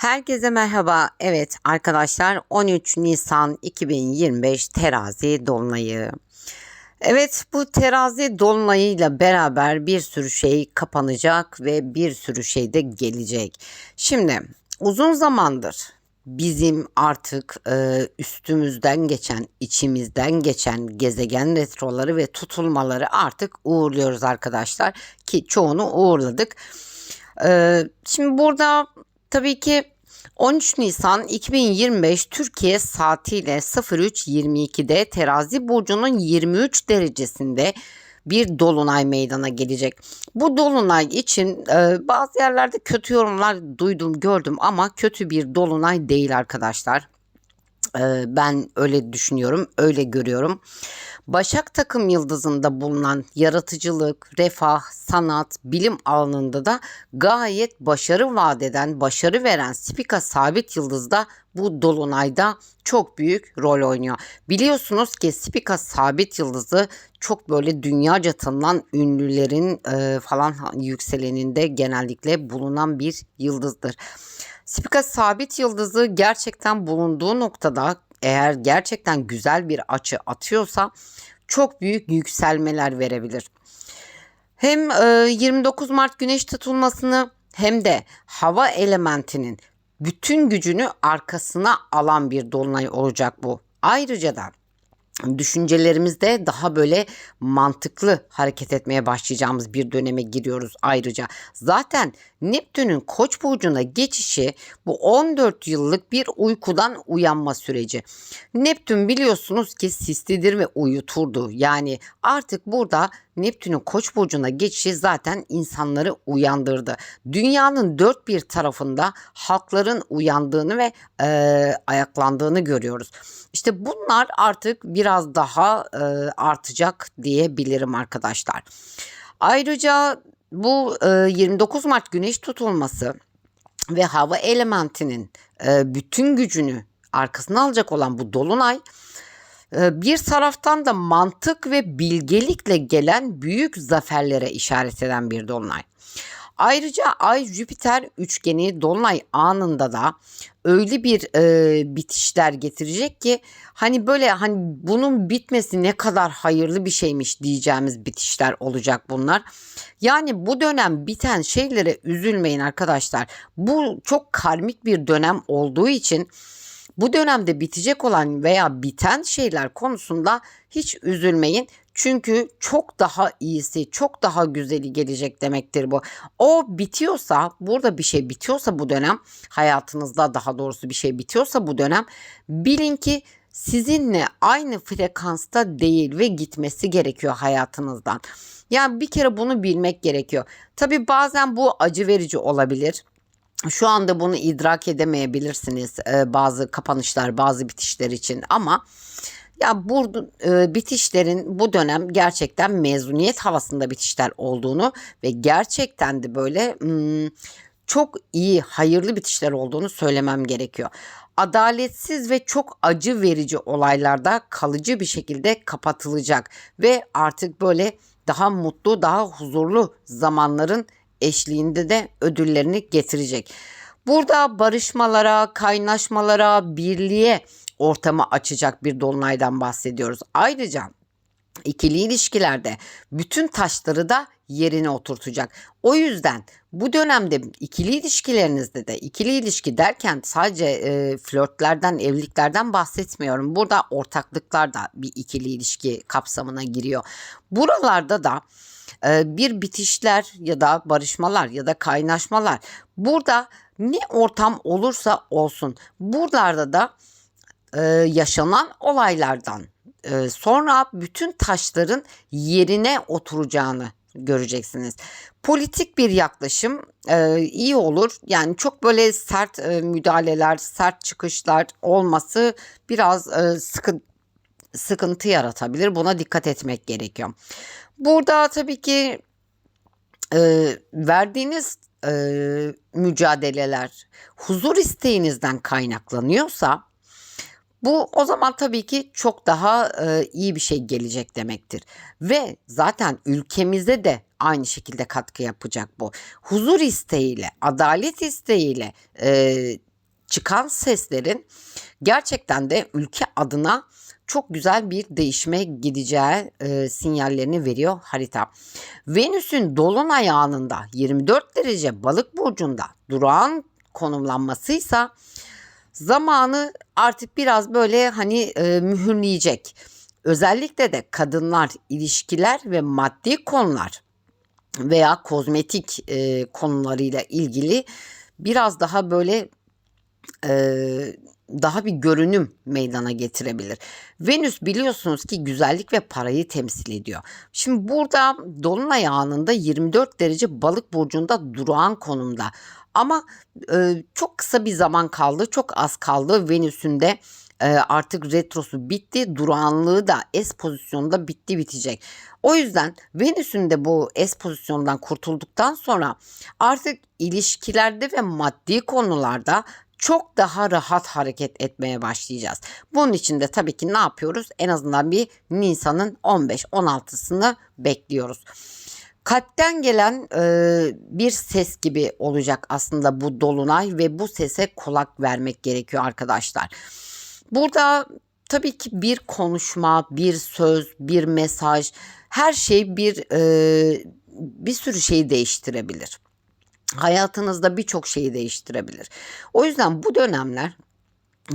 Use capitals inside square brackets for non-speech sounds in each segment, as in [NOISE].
Herkese merhaba. Evet arkadaşlar 13 Nisan 2025 terazi dolunayı. Evet bu terazi dolunayıyla beraber bir sürü şey kapanacak ve bir sürü şey de gelecek. Şimdi uzun zamandır bizim artık e, üstümüzden geçen, içimizden geçen gezegen retroları ve tutulmaları artık uğurluyoruz arkadaşlar ki çoğunu uğurladık. E, şimdi burada Tabii ki 13 Nisan 2025 Türkiye saatiyle 03.22'de Terazi burcunun 23 derecesinde bir dolunay meydana gelecek. Bu dolunay için e, bazı yerlerde kötü yorumlar duydum, gördüm ama kötü bir dolunay değil arkadaşlar. E, ben öyle düşünüyorum, öyle görüyorum. Başak takım yıldızında bulunan yaratıcılık, refah, sanat, bilim alanında da gayet başarı vaat eden, başarı veren Spika sabit yıldızda bu dolunayda çok büyük rol oynuyor. Biliyorsunuz ki Spika sabit yıldızı çok böyle dünyaca tanınan ünlülerin e, falan yükseleninde genellikle bulunan bir yıldızdır. Spika sabit yıldızı gerçekten bulunduğu noktada eğer gerçekten güzel bir açı atıyorsa çok büyük yükselmeler verebilir. Hem 29 Mart güneş tutulmasını hem de hava elementinin bütün gücünü arkasına alan bir dolunay olacak bu. Ayrıca da düşüncelerimizde daha böyle mantıklı hareket etmeye başlayacağımız bir döneme giriyoruz ayrıca. Zaten Neptün'ün Koç burcuna geçişi bu 14 yıllık bir uykudan uyanma süreci. Neptün biliyorsunuz ki sislidir ve uyuturdu. Yani artık burada Neptün'ün Koç burcuna geçişi zaten insanları uyandırdı. Dünyanın dört bir tarafında halkların uyandığını ve e, ayaklandığını görüyoruz. İşte bunlar artık biraz daha e, artacak diyebilirim arkadaşlar. Ayrıca bu e, 29 Mart güneş tutulması ve hava elementinin e, bütün gücünü arkasına alacak olan bu dolunay bir taraftan da mantık ve bilgelikle gelen büyük zaferlere işaret eden bir dolunay. Ayrıca Ay Jüpiter üçgeni dolunay anında da öyle bir e, bitişler getirecek ki hani böyle hani bunun bitmesi ne kadar hayırlı bir şeymiş diyeceğimiz bitişler olacak bunlar. Yani bu dönem biten şeylere üzülmeyin arkadaşlar. Bu çok karmik bir dönem olduğu için bu dönemde bitecek olan veya biten şeyler konusunda hiç üzülmeyin. Çünkü çok daha iyisi, çok daha güzeli gelecek demektir bu. O bitiyorsa, burada bir şey bitiyorsa bu dönem, hayatınızda daha doğrusu bir şey bitiyorsa bu dönem, bilin ki sizinle aynı frekansta değil ve gitmesi gerekiyor hayatınızdan. Yani bir kere bunu bilmek gerekiyor. Tabi bazen bu acı verici olabilir şu anda bunu idrak edemeyebilirsiniz e, bazı kapanışlar, bazı bitişler için ama ya bu e, bitişlerin bu dönem gerçekten mezuniyet havasında bitişler olduğunu ve gerçekten de böyle hmm, çok iyi, hayırlı bitişler olduğunu söylemem gerekiyor. Adaletsiz ve çok acı verici olaylarda kalıcı bir şekilde kapatılacak ve artık böyle daha mutlu, daha huzurlu zamanların eşliğinde de ödüllerini getirecek. Burada barışmalara, kaynaşmalara, birliğe ortamı açacak bir dolunaydan bahsediyoruz. Ayrıca ikili ilişkilerde bütün taşları da yerine oturtacak. O yüzden bu dönemde ikili ilişkilerinizde de ikili ilişki derken sadece e, flörtlerden, evliliklerden bahsetmiyorum. Burada ortaklıklar da bir ikili ilişki kapsamına giriyor. Buralarda da bir bitişler ya da barışmalar ya da kaynaşmalar burada ne ortam olursa olsun buralarda da yaşanan olaylardan sonra bütün taşların yerine oturacağını göreceksiniz. Politik bir yaklaşım e, iyi olur. Yani çok böyle sert e, müdahaleler, sert çıkışlar olması biraz e, sıkı, sıkıntı yaratabilir. Buna dikkat etmek gerekiyor. Burada tabii ki e, verdiğiniz e, mücadeleler huzur isteğinizden kaynaklanıyorsa bu o zaman tabii ki çok daha e, iyi bir şey gelecek demektir. Ve zaten ülkemize de aynı şekilde katkı yapacak bu. Huzur isteğiyle, adalet isteğiyle e, çıkan seslerin gerçekten de ülke adına çok güzel bir değişime gideceği e, sinyallerini veriyor harita. Venüs'ün dolunay anında 24 derece balık burcunda durağan konumlanmasıysa zamanı artık biraz böyle hani e, mühürleyecek. Özellikle de kadınlar, ilişkiler ve maddi konular veya kozmetik e, konularıyla ilgili biraz daha böyle e, daha bir görünüm meydana getirebilir. Venüs biliyorsunuz ki güzellik ve parayı temsil ediyor. Şimdi burada dolunay anında 24 derece balık burcunda durağan konumda. Ama e, çok kısa bir zaman kaldı, çok az kaldı Venüs'ün de e, artık retrosu bitti, durağanlığı da S pozisyonda bitti bitecek. O yüzden Venüs'ün de bu S pozisyondan kurtulduktan sonra artık ilişkilerde ve maddi konularda çok daha rahat hareket etmeye başlayacağız. Bunun için de tabii ki ne yapıyoruz? En azından bir Nisan'ın 15-16'sını bekliyoruz. Kalpten gelen e, bir ses gibi olacak aslında bu dolunay ve bu sese kulak vermek gerekiyor arkadaşlar. Burada tabii ki bir konuşma, bir söz, bir mesaj, her şey bir e, bir sürü şeyi değiştirebilir. Hayatınızda birçok şeyi değiştirebilir. O yüzden bu dönemler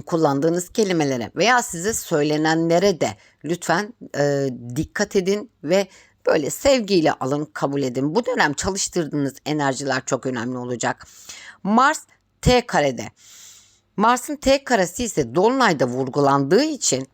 kullandığınız kelimelere veya size söylenenlere de lütfen e, dikkat edin ve böyle sevgiyle alın, kabul edin. Bu dönem çalıştırdığınız enerjiler çok önemli olacak. Mars T karede. Mars'ın T karesi ise Dolunay'da vurgulandığı için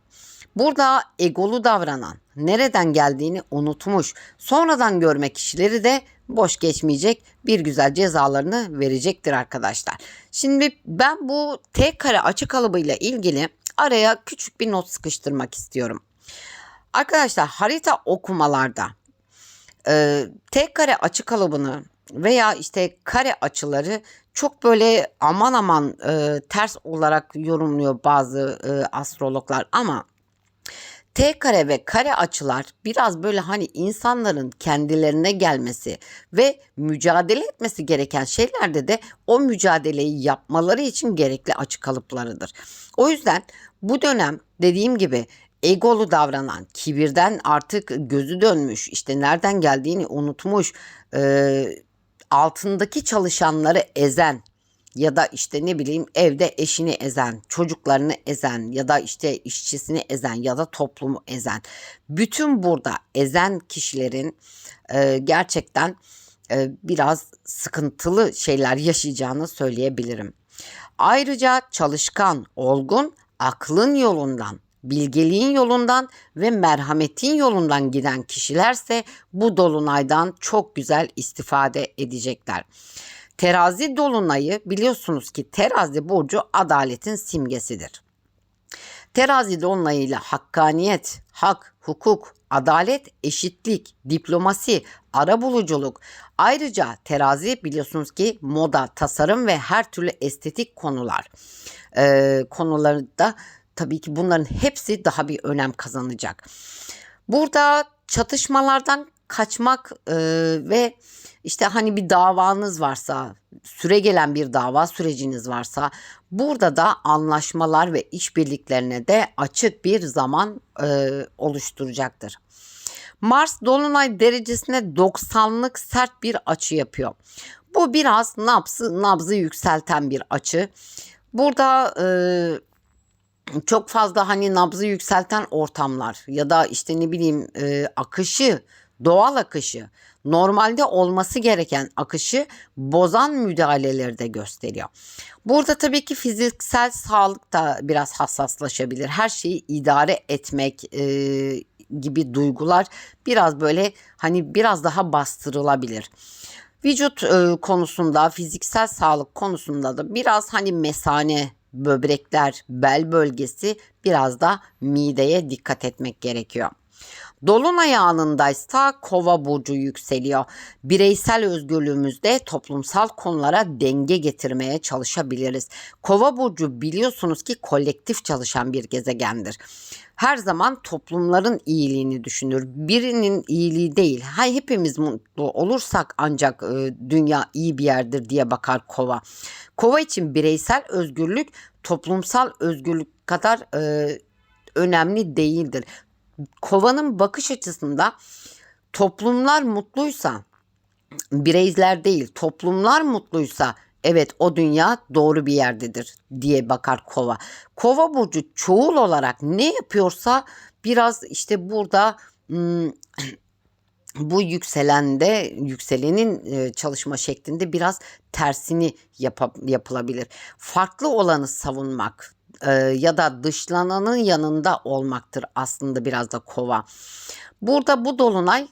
burada egolu davranan, nereden geldiğini unutmuş, sonradan görme kişileri de boş geçmeyecek bir güzel cezalarını verecektir arkadaşlar. Şimdi ben bu T kare açı kalıbıyla ilgili araya küçük bir not sıkıştırmak istiyorum. Arkadaşlar harita okumalarda e, T kare açı kalıbını veya işte kare açıları çok böyle aman aman e, ters olarak yorumluyor bazı e, astrologlar ama T kare ve kare açılar biraz böyle hani insanların kendilerine gelmesi ve mücadele etmesi gereken şeylerde de o mücadeleyi yapmaları için gerekli açı kalıplarıdır. O yüzden bu dönem dediğim gibi egolu davranan, kibirden artık gözü dönmüş, işte nereden geldiğini unutmuş, e, altındaki çalışanları ezen ya da işte ne bileyim evde eşini ezen, çocuklarını ezen ya da işte işçisini ezen ya da toplumu ezen. Bütün burada ezen kişilerin e, gerçekten e, biraz sıkıntılı şeyler yaşayacağını söyleyebilirim. Ayrıca çalışkan, olgun, aklın yolundan, bilgeliğin yolundan ve merhametin yolundan giden kişilerse bu dolunaydan çok güzel istifade edecekler. Terazi dolunayı biliyorsunuz ki terazi burcu adaletin simgesidir. Terazi dolunayıyla hakkaniyet, hak, hukuk, adalet, eşitlik, diplomasi, arabuluculuk. Ayrıca terazi biliyorsunuz ki moda, tasarım ve her türlü estetik konular. Ee, konularda tabii ki bunların hepsi daha bir önem kazanacak. Burada çatışmalardan kaçmak e, ve işte hani bir davanız varsa, süre gelen bir dava süreciniz varsa burada da anlaşmalar ve işbirliklerine de açık bir zaman e, oluşturacaktır. Mars dolunay derecesine 90'lık sert bir açı yapıyor. Bu biraz nabzı, nabzı yükselten bir açı. Burada e, çok fazla hani nabzı yükselten ortamlar ya da işte ne bileyim e, akışı, doğal akışı, normalde olması gereken akışı bozan müdahaleleri de gösteriyor. Burada tabii ki fiziksel sağlık da biraz hassaslaşabilir. Her şeyi idare etmek e, gibi duygular biraz böyle hani biraz daha bastırılabilir. Vücut e, konusunda, fiziksel sağlık konusunda da biraz hani mesane böbrekler, bel bölgesi biraz da mideye dikkat etmek gerekiyor. Dolunay anındaysa kova burcu yükseliyor. Bireysel özgürlüğümüzde toplumsal konulara denge getirmeye çalışabiliriz. Kova burcu biliyorsunuz ki kolektif çalışan bir gezegendir. Her zaman toplumların iyiliğini düşünür. Birinin iyiliği değil. Hay hepimiz mutlu olursak ancak e, dünya iyi bir yerdir diye bakar kova. Kova için bireysel özgürlük toplumsal özgürlük kadar e, önemli değildir. Kovanın bakış açısında toplumlar mutluysa bireyler değil toplumlar mutluysa evet o dünya doğru bir yerdedir diye bakar kova. Kova burcu çoğul olarak ne yapıyorsa biraz işte burada hmm, [CLEARS THROAT] bu yükselende yükselenin e, çalışma şeklinde biraz tersini yapa, yapılabilir. Farklı olanı savunmak e, ya da dışlananın yanında olmaktır aslında biraz da kova. Burada bu dolunay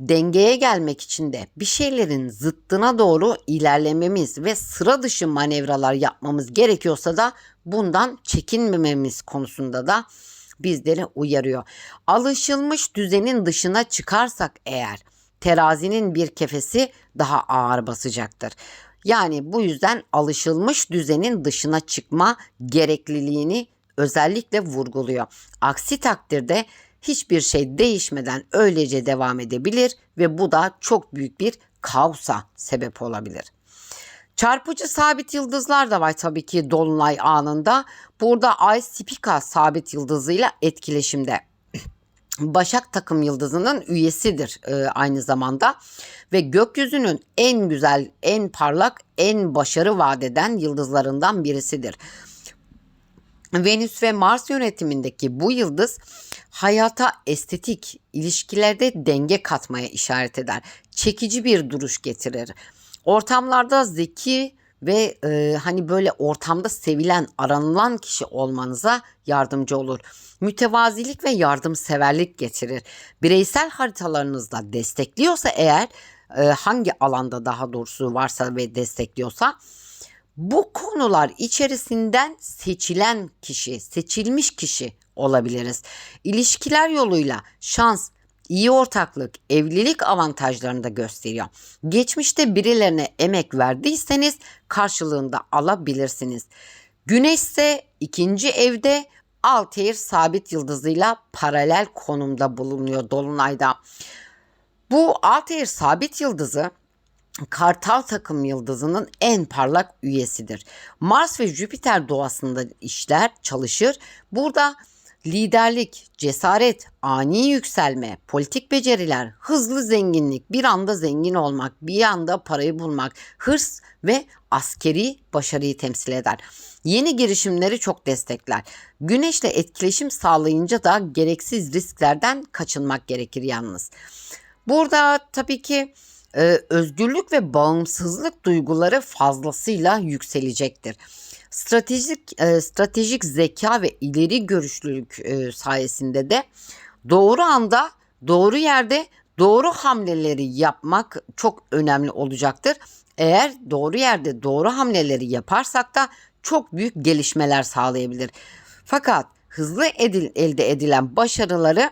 dengeye gelmek için de bir şeylerin zıttına doğru ilerlememiz ve sıra dışı manevralar yapmamız gerekiyorsa da bundan çekinmememiz konusunda da bizleri uyarıyor. Alışılmış düzenin dışına çıkarsak eğer terazinin bir kefesi daha ağır basacaktır. Yani bu yüzden alışılmış düzenin dışına çıkma gerekliliğini özellikle vurguluyor. Aksi takdirde hiçbir şey değişmeden öylece devam edebilir ve bu da çok büyük bir kaosa sebep olabilir. Çarpıcı sabit yıldızlar da var tabii ki dolunay anında. Burada Ay Spika sabit yıldızıyla etkileşimde. Başak takım yıldızının üyesidir e, aynı zamanda ve gökyüzünün en güzel, en parlak, en başarı vadeden yıldızlarından birisidir. Venüs ve Mars yönetimindeki bu yıldız hayata estetik, ilişkilerde denge katmaya işaret eder. Çekici bir duruş getirir. Ortamlarda zeki ve e, hani böyle ortamda sevilen, aranılan kişi olmanıza yardımcı olur. Mütevazilik ve yardımseverlik getirir. Bireysel haritalarınızda destekliyorsa eğer e, hangi alanda daha doğrusu varsa ve destekliyorsa bu konular içerisinden seçilen kişi, seçilmiş kişi olabiliriz. İlişkiler yoluyla şans, iyi ortaklık, evlilik avantajlarını da gösteriyor. Geçmişte birilerine emek verdiyseniz karşılığında alabilirsiniz. Güneş ise ikinci evde Altair sabit yıldızıyla paralel konumda bulunuyor Dolunay'da. Bu Altair sabit yıldızı Kartal takım yıldızının en parlak üyesidir. Mars ve Jüpiter doğasında işler çalışır. Burada liderlik, cesaret, ani yükselme, politik beceriler, hızlı zenginlik, bir anda zengin olmak, bir anda parayı bulmak, hırs ve askeri başarıyı temsil eder. Yeni girişimleri çok destekler. Güneşle etkileşim sağlayınca da gereksiz risklerden kaçınmak gerekir yalnız. Burada tabii ki e, özgürlük ve bağımsızlık duyguları fazlasıyla yükselecektir. Stratejik e, stratejik zeka ve ileri görüşlülük e, sayesinde de doğru anda, doğru yerde doğru hamleleri yapmak çok önemli olacaktır. Eğer doğru yerde doğru hamleleri yaparsak da çok büyük gelişmeler sağlayabilir. Fakat hızlı edil, elde edilen başarıları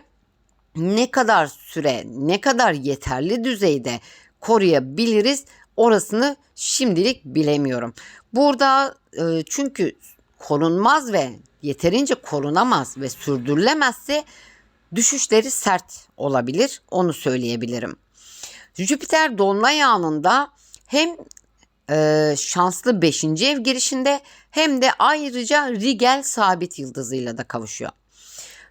ne kadar süre, ne kadar yeterli düzeyde koruyabiliriz orasını şimdilik bilemiyorum. Burada e, çünkü korunmaz ve yeterince korunamaz ve sürdürülemezse düşüşleri sert olabilir onu söyleyebilirim. Jüpiter dolunay anında hem e, şanslı 5. ev girişinde hem de ayrıca Rigel sabit yıldızıyla da kavuşuyor.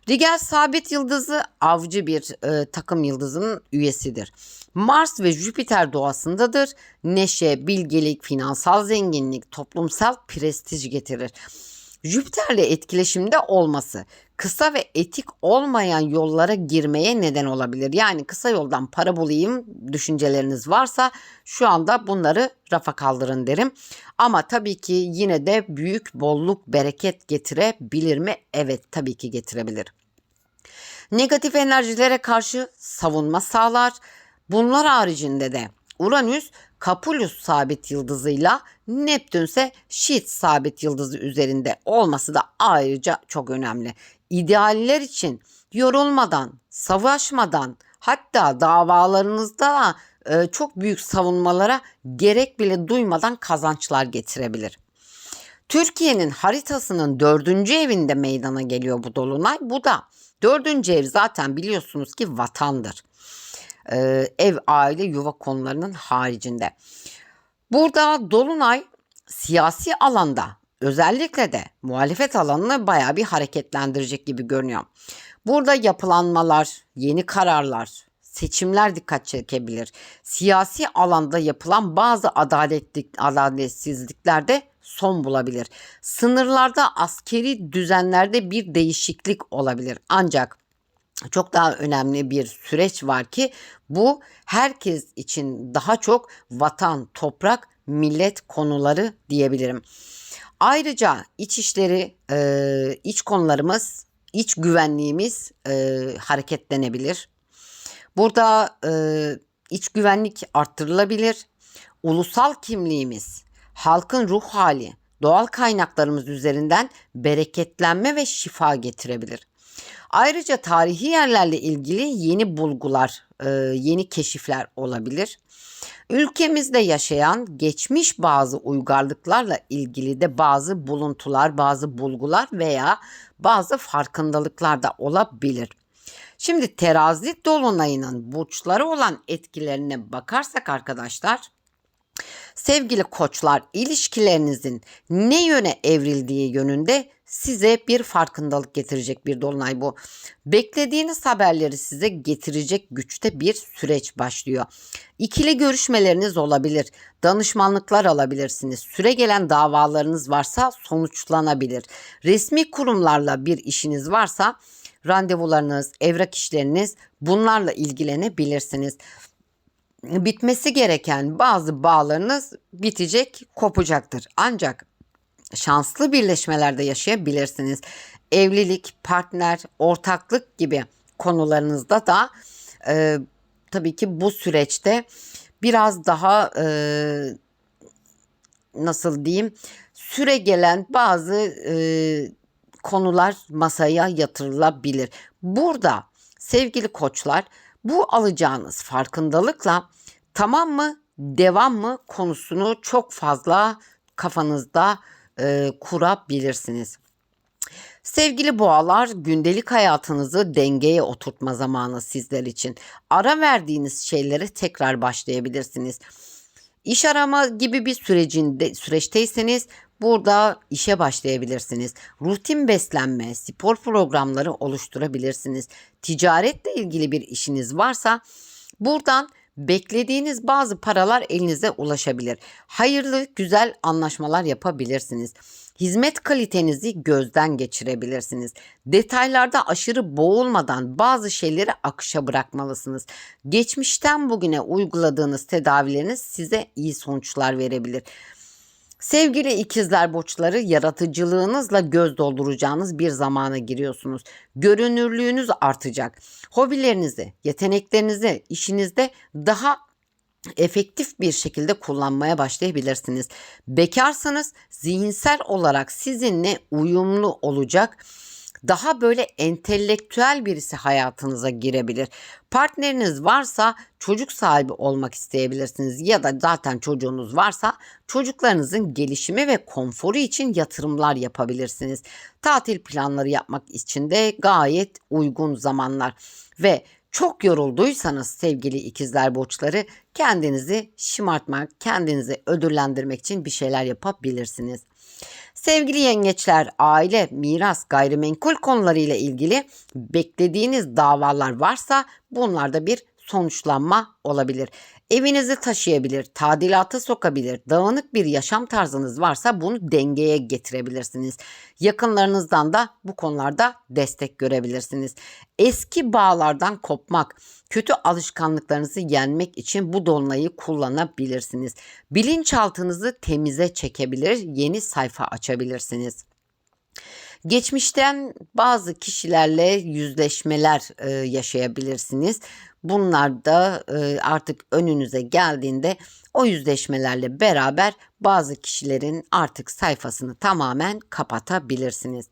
Rigel sabit yıldızı avcı bir e, takım yıldızının üyesidir. Mars ve Jüpiter doğasındadır. Neşe, bilgelik, finansal zenginlik, toplumsal prestij getirir. Jüpiter'le etkileşimde olması kısa ve etik olmayan yollara girmeye neden olabilir. Yani kısa yoldan para bulayım düşünceleriniz varsa şu anda bunları rafa kaldırın derim. Ama tabii ki yine de büyük bolluk, bereket getirebilir mi? Evet tabii ki getirebilir. Negatif enerjilere karşı savunma sağlar. Bunlar haricinde de Uranüs Kapulus sabit yıldızıyla Neptün ise Şit sabit yıldızı üzerinde olması da ayrıca çok önemli. İdealler için yorulmadan, savaşmadan hatta davalarınızda e, çok büyük savunmalara gerek bile duymadan kazançlar getirebilir. Türkiye'nin haritasının dördüncü evinde meydana geliyor bu dolunay. Bu da dördüncü ev zaten biliyorsunuz ki vatandır. Ee, ev, aile, yuva konularının haricinde. Burada dolunay siyasi alanda özellikle de muhalefet alanını baya bir hareketlendirecek gibi görünüyor. Burada yapılanmalar, yeni kararlar, seçimler dikkat çekebilir. Siyasi alanda yapılan bazı adaletlik, adaletsizliklerde son bulabilir. Sınırlarda askeri düzenlerde bir değişiklik olabilir. Ancak çok daha önemli bir süreç var ki bu herkes için daha çok vatan, toprak, millet konuları diyebilirim. Ayrıca iç işleri, e, iç konularımız, iç güvenliğimiz e, hareketlenebilir. Burada e, iç güvenlik arttırılabilir. Ulusal kimliğimiz, halkın ruh hali, doğal kaynaklarımız üzerinden bereketlenme ve şifa getirebilir. Ayrıca tarihi yerlerle ilgili yeni bulgular, e, yeni keşifler olabilir. Ülkemizde yaşayan geçmiş bazı uygarlıklarla ilgili de bazı buluntular, bazı bulgular veya bazı farkındalıklar da olabilir. Şimdi terazi dolunayının burçları olan etkilerine bakarsak arkadaşlar Sevgili koçlar, ilişkilerinizin ne yöne evrildiği yönünde size bir farkındalık getirecek bir dolunay bu. Beklediğiniz haberleri size getirecek güçte bir süreç başlıyor. İkili görüşmeleriniz olabilir, danışmanlıklar alabilirsiniz. Süre gelen davalarınız varsa sonuçlanabilir. Resmi kurumlarla bir işiniz varsa randevularınız, evrak işleriniz bunlarla ilgilenebilirsiniz bitmesi gereken bazı bağlarınız bitecek, kopacaktır. Ancak şanslı birleşmelerde yaşayabilirsiniz. Evlilik, partner, ortaklık gibi konularınızda da e, tabii ki bu süreçte biraz daha e, nasıl diyeyim süre gelen bazı e, konular masaya yatırılabilir. Burada sevgili koçlar bu alacağınız farkındalıkla tamam mı devam mı konusunu çok fazla kafanızda e, kurabilirsiniz. Sevgili boğalar, gündelik hayatınızı dengeye oturtma zamanı sizler için. Ara verdiğiniz şeylere tekrar başlayabilirsiniz. İş arama gibi bir sürecinde süreçteyseniz burada işe başlayabilirsiniz. Rutin beslenme, spor programları oluşturabilirsiniz. Ticaretle ilgili bir işiniz varsa buradan beklediğiniz bazı paralar elinize ulaşabilir. Hayırlı, güzel anlaşmalar yapabilirsiniz. Hizmet kalitenizi gözden geçirebilirsiniz. Detaylarda aşırı boğulmadan bazı şeyleri akışa bırakmalısınız. Geçmişten bugüne uyguladığınız tedavileriniz size iyi sonuçlar verebilir. Sevgili ikizler burçları yaratıcılığınızla göz dolduracağınız bir zamana giriyorsunuz. Görünürlüğünüz artacak. Hobilerinizi, yeteneklerinizi işinizde daha efektif bir şekilde kullanmaya başlayabilirsiniz. Bekarsanız zihinsel olarak sizinle uyumlu olacak daha böyle entelektüel birisi hayatınıza girebilir. Partneriniz varsa çocuk sahibi olmak isteyebilirsiniz ya da zaten çocuğunuz varsa çocuklarınızın gelişimi ve konforu için yatırımlar yapabilirsiniz. Tatil planları yapmak için de gayet uygun zamanlar ve çok yorulduysanız sevgili ikizler burçları kendinizi şımartmak, kendinizi ödüllendirmek için bir şeyler yapabilirsiniz. Sevgili yengeçler, aile, miras, gayrimenkul konularıyla ilgili beklediğiniz davalar varsa bunlarda bir sonuçlanma olabilir. Evinizi taşıyabilir, tadilata sokabilir, dağınık bir yaşam tarzınız varsa bunu dengeye getirebilirsiniz. Yakınlarınızdan da bu konularda destek görebilirsiniz. Eski bağlardan kopmak, kötü alışkanlıklarınızı yenmek için bu dolunayı kullanabilirsiniz. Bilinçaltınızı temize çekebilir, yeni sayfa açabilirsiniz. Geçmişten bazı kişilerle yüzleşmeler e, yaşayabilirsiniz. Bunlar da e, artık önünüze geldiğinde O yüzleşmelerle beraber bazı kişilerin artık sayfasını tamamen kapatabilirsiniz.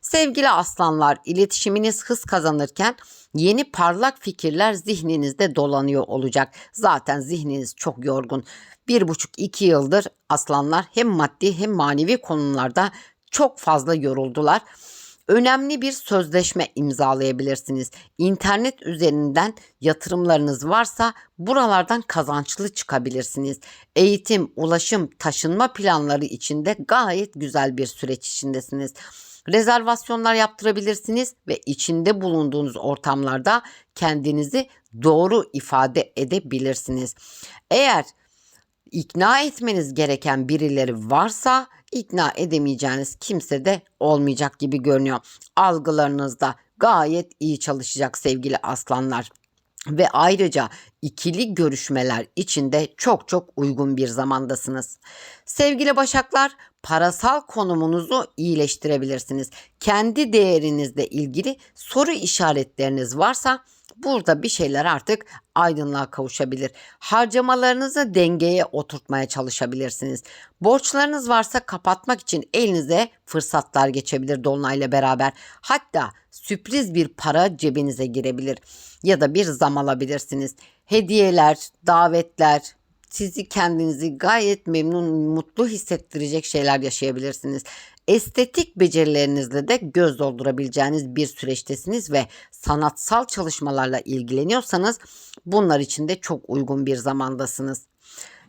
Sevgili aslanlar, iletişiminiz hız kazanırken yeni parlak fikirler zihninizde dolanıyor olacak. Zaten zihniniz çok yorgun. Bir buçuk iki yıldır aslanlar hem maddi hem manevi konularda çok fazla yoruldular. Önemli bir sözleşme imzalayabilirsiniz. İnternet üzerinden yatırımlarınız varsa buralardan kazançlı çıkabilirsiniz. Eğitim, ulaşım, taşınma planları içinde gayet güzel bir süreç içindesiniz. Rezervasyonlar yaptırabilirsiniz ve içinde bulunduğunuz ortamlarda kendinizi doğru ifade edebilirsiniz. Eğer ikna etmeniz gereken birileri varsa ikna edemeyeceğiniz kimse de olmayacak gibi görünüyor. Algılarınız da gayet iyi çalışacak sevgili aslanlar. Ve ayrıca ikili görüşmeler içinde çok çok uygun bir zamandasınız. Sevgili Başaklar, parasal konumunuzu iyileştirebilirsiniz. Kendi değerinizle ilgili soru işaretleriniz varsa burada bir şeyler artık aydınlığa kavuşabilir. Harcamalarınızı dengeye oturtmaya çalışabilirsiniz. Borçlarınız varsa kapatmak için elinize fırsatlar geçebilir dolunayla beraber. Hatta sürpriz bir para cebinize girebilir ya da bir zam alabilirsiniz. Hediyeler, davetler, sizi kendinizi gayet memnun, mutlu hissettirecek şeyler yaşayabilirsiniz. Estetik becerilerinizle de göz doldurabileceğiniz bir süreçtesiniz ve sanatsal çalışmalarla ilgileniyorsanız bunlar için de çok uygun bir zamandasınız.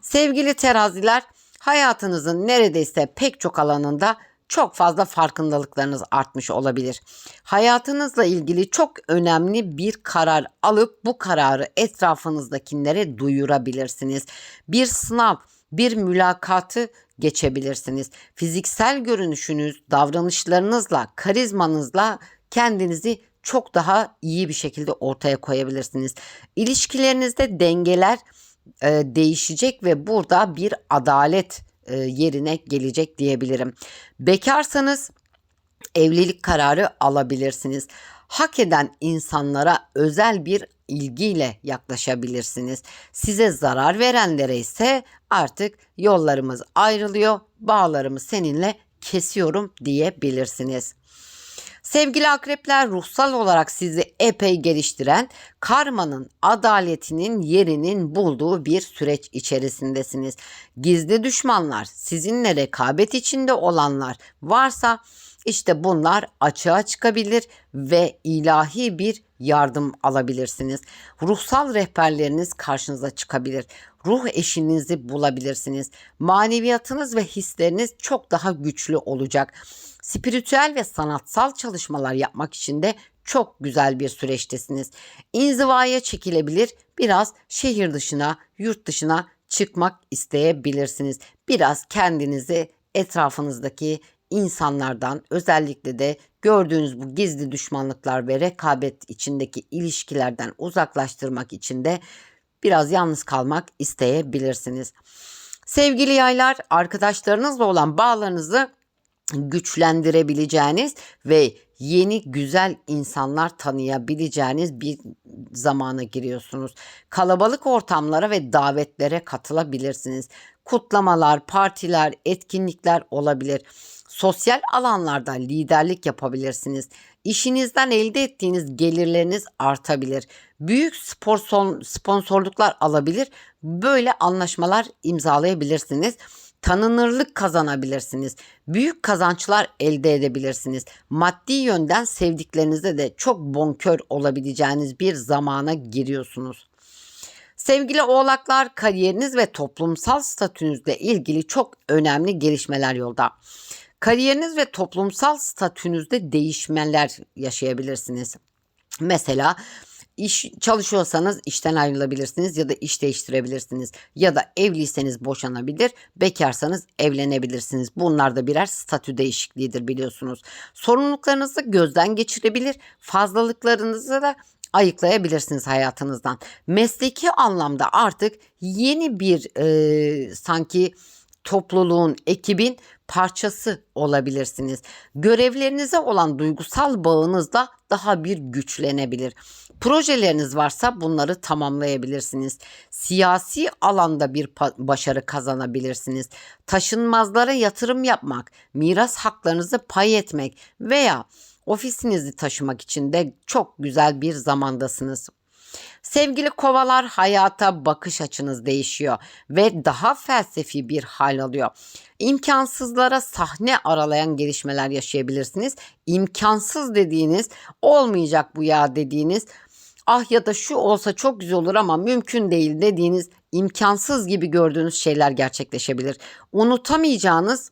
Sevgili teraziler, hayatınızın neredeyse pek çok alanında çok fazla farkındalıklarınız artmış olabilir. Hayatınızla ilgili çok önemli bir karar alıp bu kararı etrafınızdakilere duyurabilirsiniz. Bir sınav, bir mülakatı geçebilirsiniz. Fiziksel görünüşünüz, davranışlarınızla, karizmanızla kendinizi çok daha iyi bir şekilde ortaya koyabilirsiniz. İlişkilerinizde dengeler e, değişecek ve burada bir adalet e, yerine gelecek diyebilirim. Bekarsanız evlilik kararı alabilirsiniz. Hak eden insanlara özel bir ilgiyle yaklaşabilirsiniz. Size zarar verenlere ise artık yollarımız ayrılıyor, bağlarımı seninle kesiyorum diyebilirsiniz. Sevgili akrepler ruhsal olarak sizi epey geliştiren karmanın adaletinin yerinin bulduğu bir süreç içerisindesiniz. Gizli düşmanlar, sizinle rekabet içinde olanlar varsa işte bunlar açığa çıkabilir ve ilahi bir yardım alabilirsiniz. Ruhsal rehberleriniz karşınıza çıkabilir. Ruh eşinizi bulabilirsiniz. Maneviyatınız ve hisleriniz çok daha güçlü olacak. Spiritüel ve sanatsal çalışmalar yapmak için de çok güzel bir süreçtesiniz. İnzivaya çekilebilir, biraz şehir dışına, yurt dışına çıkmak isteyebilirsiniz. Biraz kendinizi etrafınızdaki insanlardan özellikle de gördüğünüz bu gizli düşmanlıklar ve rekabet içindeki ilişkilerden uzaklaştırmak için de biraz yalnız kalmak isteyebilirsiniz. Sevgili yaylar, arkadaşlarınızla olan bağlarınızı güçlendirebileceğiniz ve yeni güzel insanlar tanıyabileceğiniz bir zamana giriyorsunuz. Kalabalık ortamlara ve davetlere katılabilirsiniz. Kutlamalar, partiler, etkinlikler olabilir. Sosyal alanlarda liderlik yapabilirsiniz. İşinizden elde ettiğiniz gelirleriniz artabilir. Büyük spor sponsorluklar alabilir. Böyle anlaşmalar imzalayabilirsiniz tanınırlık kazanabilirsiniz. Büyük kazançlar elde edebilirsiniz. Maddi yönden sevdiklerinize de çok bonkör olabileceğiniz bir zamana giriyorsunuz. Sevgili oğlaklar kariyeriniz ve toplumsal statünüzle ilgili çok önemli gelişmeler yolda. Kariyeriniz ve toplumsal statünüzde değişmeler yaşayabilirsiniz. Mesela iş çalışıyorsanız işten ayrılabilirsiniz ya da iş değiştirebilirsiniz ya da evliyseniz boşanabilir, bekarsanız evlenebilirsiniz. Bunlar da birer statü değişikliğidir biliyorsunuz. Sorumluluklarınızı gözden geçirebilir, fazlalıklarınızı da ayıklayabilirsiniz hayatınızdan. Mesleki anlamda artık yeni bir e, sanki topluluğun, ekibin parçası olabilirsiniz. Görevlerinize olan duygusal bağınız da daha bir güçlenebilir. Projeleriniz varsa bunları tamamlayabilirsiniz. Siyasi alanda bir başarı kazanabilirsiniz. Taşınmazlara yatırım yapmak, miras haklarınızı pay etmek veya ofisinizi taşımak için de çok güzel bir zamandasınız. Sevgili kovalar hayata bakış açınız değişiyor ve daha felsefi bir hal alıyor. İmkansızlara sahne aralayan gelişmeler yaşayabilirsiniz. İmkansız dediğiniz, olmayacak bu ya dediğiniz, ah ya da şu olsa çok güzel olur ama mümkün değil dediğiniz, imkansız gibi gördüğünüz şeyler gerçekleşebilir. Unutamayacağınız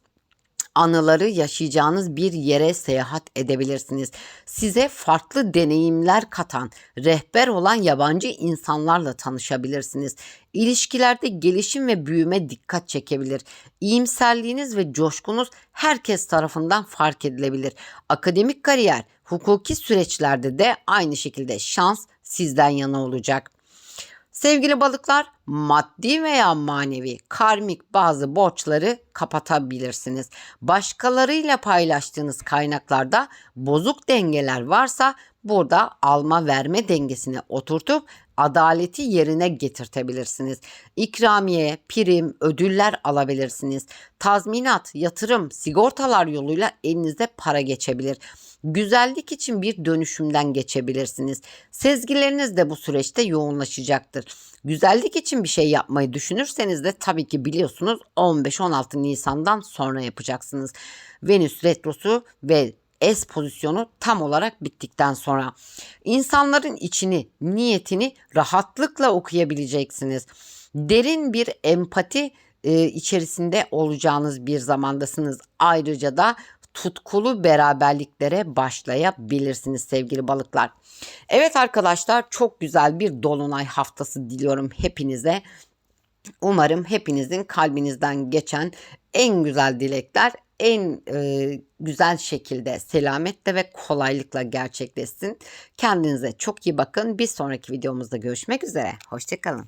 anıları yaşayacağınız bir yere seyahat edebilirsiniz. Size farklı deneyimler katan, rehber olan yabancı insanlarla tanışabilirsiniz. İlişkilerde gelişim ve büyüme dikkat çekebilir. İyimserliğiniz ve coşkunuz herkes tarafından fark edilebilir. Akademik kariyer, hukuki süreçlerde de aynı şekilde şans sizden yana olacak. Sevgili balıklar, maddi veya manevi karmik bazı borçları kapatabilirsiniz. Başkalarıyla paylaştığınız kaynaklarda bozuk dengeler varsa burada alma verme dengesini oturtup adaleti yerine getirtebilirsiniz. İkramiye, prim, ödüller alabilirsiniz. Tazminat, yatırım, sigortalar yoluyla elinize para geçebilir. Güzellik için bir dönüşümden geçebilirsiniz. Sezgileriniz de bu süreçte yoğunlaşacaktır. Güzellik için bir şey yapmayı düşünürseniz de tabii ki biliyorsunuz 15-16 Nisan'dan sonra yapacaksınız. Venüs retrosu ve S pozisyonu tam olarak bittikten sonra insanların içini, niyetini rahatlıkla okuyabileceksiniz. Derin bir empati e, içerisinde olacağınız bir zamandasınız. Ayrıca da tutkulu beraberliklere başlayabilirsiniz sevgili balıklar. Evet arkadaşlar çok güzel bir dolunay haftası diliyorum hepinize. Umarım hepinizin kalbinizden geçen en güzel dilekler en e, güzel şekilde selametle ve kolaylıkla gerçekleşsin. Kendinize çok iyi bakın. Bir sonraki videomuzda görüşmek üzere. Hoşçakalın.